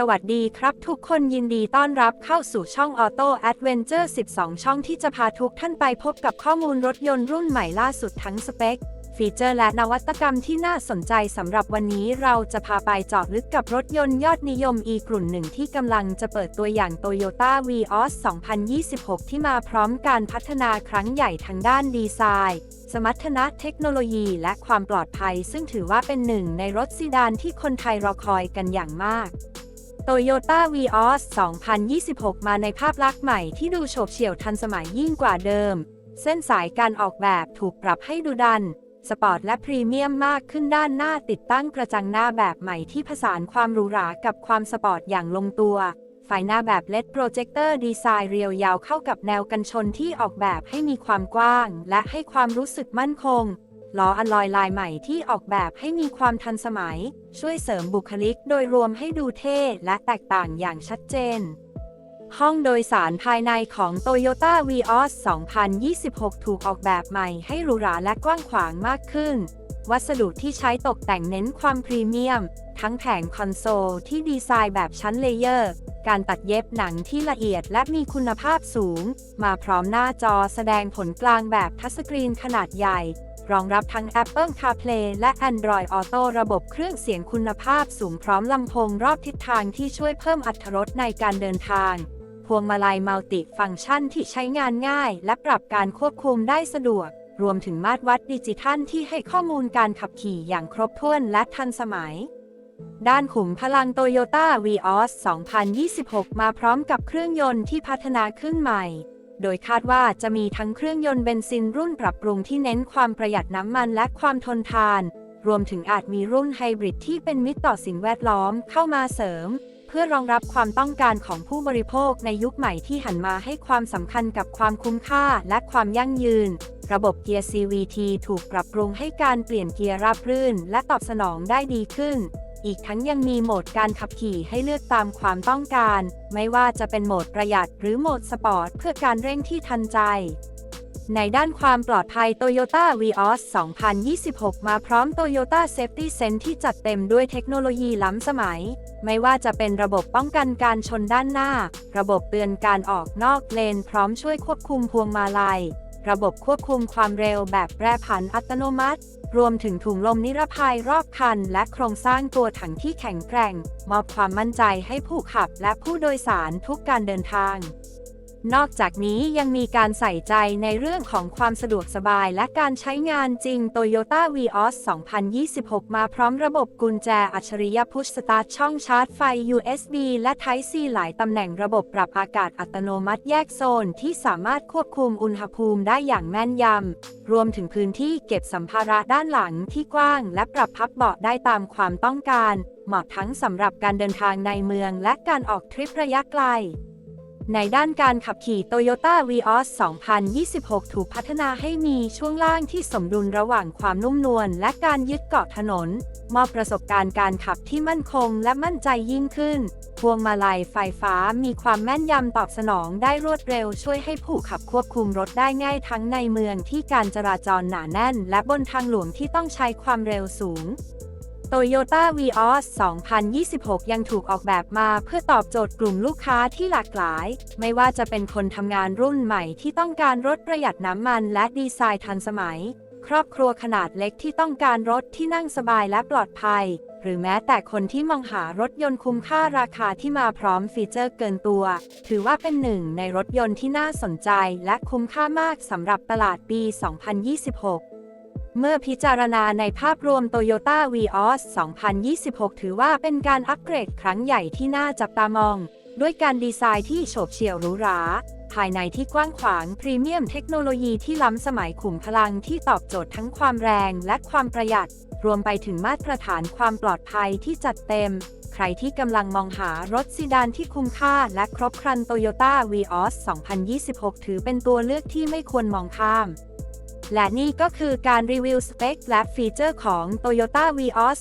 สวัสดีครับทุกคนยินดีต้อนรับเข้าสู่ช่อง Auto Adventure 12 ช่องที่จะพาทุกท่านไปพบกับข้อมูลรถยนต์รุ่นใหม่ล่าสุดทั้งสเปค ฟีเจอร์และนวัตกรรมที่น่าสนใจสำหรับวันนี้เราจะพาไปเจาะลึกกับรถยนต์ยอดนิยม e กลุ่นหนึ่งที่กำลังจะเปิดตัวอย่าง Toyota Vios 2026 ที่มาพร้อมการพัฒนาครั้งใหญ่ทางด้านดีไซน์สมรรถนะเทคโนโลยีและความปลอดภัย ซึ่งถือว่าเป็นหนึ่งในรถซีดานที่คนไทยรอคอยกันอย่างมาก Toyota Vios 2026 มาในภาพลักษณ์ใหม่ที่ดูโฉบเฉี่ยวทันสมัยยิ่งกว่าเดิม เส้นสายการออกแบบถูกปรับให้ดูดัน สปอร์ตและพรีเมียมมากขึ้นด้านหน้าติดตั้งกระจังหน้าแบบใหม่ที่ผสานความหรูหรากับความสปอร์ตอย่างลงตัวไฟหน้าแบบเลดโปรเจคเตอร์ดีไซน์เรียวยาวเข้ากับแนวกันชนที่ออกแบบให้มีความกว้าง และให้ความรู้สึกมั่นคง ล้ออลลอยลายใหม่ที่ออกแบบให้มีความทันสมัย ช่วยเสริมบุคลิกโดยรวมให้ดูเท่และแตกต่างอย่างชัดเจน ห้องโดยสารภายในของ Toyota Vios 2026 ถูกออกแบบใหม่ให้หรูหราและกว้างขวางมากขึ้น วัสดุที่ใช้ตกแต่งเน้นความพรีเมียม ทั้งแผงคอนโซลที่ดีไซน์แบบชั้นเลเยอร์ การตัดเย็บหนังที่ละเอียดและมีคุณภาพสูง มาพร้อมหน้าจอแสดงผลกลางแบบทัชสกรีนขนาดใหญ่ รองรับทั้ง Apple CarPlay และ Android Auto ระบบเครื่องเสียงคุณภาพสูงพร้อมลำโพงรอบทิศทางที่ช่วยเพิ่มอรรถรสในการเดินทาง พวงมาลัยมัลติฟังก์ชันที่ใช้งานง่าย และปรับการควบคุมได้สะดวก รวมถึงมาตรวัดดิจิทัลที่ให้ข้อมูลการขับขี่อย่างครบถ้วนและทันสมัยด้านขุมพลัง Toyota Vios 2026 มาพร้อมกับเครื่องยนต์ที่พัฒนาขึ้นใหม่ โดยคาดว่าจะมีทั้งเครื่องยนต์เบนซินรุ่นปรับปรุงที่เน้นความประหยัดน้ำมันและความทนทาน รวมถึงอาจมีรุ่นไฮบริดที่เป็นมิตรต่อสิ่งแวดล้อมเข้ามาเสริม เพื่อรองรับความต้องการของผู้บริโภคในยุคใหม่ที่หันมาให้ความสำคัญกับความคุ้มค่าและความยั่งยืน ระบบเกียร์ CVT ถูกปรับปรุงให้การเปลี่ยนเกียร์ราบรื่น และตอบสนองได้ดีขึ้น อีกทั้งยังมีโหมดการขับขี่ให้เลือกตามความต้องการ ไม่ว่าจะเป็นโหมดประหยัดหรือโหมดสปอร์ตเพื่อการเร่งที่ทันใจ ในด้านความปลอดภัย Toyota Vios 2026 มาพร้อม Toyota Safety Sense ที่จัดเต็มด้วยเทคโนโลยีล้ำสมัย ไม่ว่าจะเป็นระบบป้องกันการชนด้านหน้า ระบบเตือนการออกนอกเลน พร้อมช่วยควบคุมพวงมาลัย ระบบควบคุมความเร็วแบบแปรผันอัตโนมัติ รวมถึงถุงลมนิรภัยรอบคัน และโครงสร้างตัวถังที่แข็งแกร่ง มอบความมั่นใจให้ผู้ขับและผู้โดยสารทุกการเดินทาง นอกจากนี้ยังมีการใส่ใจในเรื่องของความสะดวกสบายและการใช้งานจริง Toyota Vios 2026 มาพร้อมระบบกุญแจอัจฉริยะพุชสตาร์ทช่องชาร์จไฟ USB และ Type C หลายตำแหน่งระบบปรับอากาศอัตโนมัติแยกโซน ที่สามารถควบคุมอุณหภูมิได้อย่างแม่นยำ รวมถึงพื้นที่เก็บสัมภาระด้านหลังที่กว้าง และปรับพับเบาะได้ตามความต้องการ เหมาะทั้งสำหรับการเดินทางในเมืองและการออกทริประยะไกล ในด้านการขับขี่ Toyota Vios 2026 ถูกพัฒนาให้มีช่วงล่างที่สมดุลระหว่างความนุ่มนวลและการยึดเกาะถนน มอบประสบการณ์การขับที่มั่นคงและมั่นใจยิ่งขึ้น พวงมาลัยไฟฟ้ามีความแม่นยำตอบสนองได้รวดเร็วช่วยให้ผู้ขับควบคุมรถได้ง่ายทั้งในเมืองที่การจราจรหนาแน่น และบนทางหลวงที่ต้องใช้ความเร็วสูง Toyota Vios 2026 ยังถูกออกแบบมาเพื่อตอบโจทย์กลุ่มลูกค้าที่หลากหลาย ไม่ว่าจะเป็นคนทำงานรุ่นใหม่ที่ต้องการรถประหยัดน้ำมันและดีไซน์ทันสมัย ครอบครัวขนาดเล็กที่ต้องการรถที่นั่งสบายและปลอดภัย หรือแม้แต่คนที่มองหารถยนต์คุ้มค่าราคาที่มาพร้อมฟีเจอร์เกินตัว ถือว่าเป็นหนึ่งในรถยนต์ที่น่าสนใจและคุ้มค่ามากสำหรับตลาดปี 2026 เมื่อพิจารณาในภาพรวม Toyota Vios 2026 ถือว่าเป็นการอัปเกรดครั้งใหญ่ที่น่าจับตามอง ด้วยการดีไซน์ที่โฉบเฉี่ยวหรูหรา ภายในที่กว้างขวางพรีเมียมเทคโนโลยีที่ล้ำสมัยขุมพลังที่ตอบโจทย์ทั้งความแรงและความประหยัด รวมไปถึงมาตรฐานความปลอดภัยที่จัดเต็ม ใครที่กำลังมองหารถซีดานที่คุ้มค่าและครบครัน Toyota Vios 2026 ถือเป็นตัวเลือกที่ไม่ควรมองข้าม และนี่ก็คือการรีวิวสเปคและฟีเจอร์ของ Toyota Vios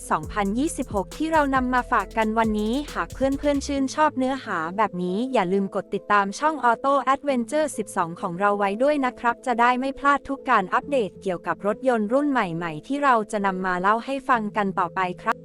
2026 ที่เรานำมาฝากกันวันนี้ หากเพื่อนๆ ชื่นชอบเนื้อหาแบบนี้อย่าลืมกดติดตามช่อง Auto Adventure 12 ของเราไว้ด้วยนะครับ จะได้ไม่พลาดทุกการอัปเดตเกี่ยวกับรถยนต์รุ่นใหม่ๆ ที่เราจะนำมาเล่าให้ฟังกันต่อไปครับ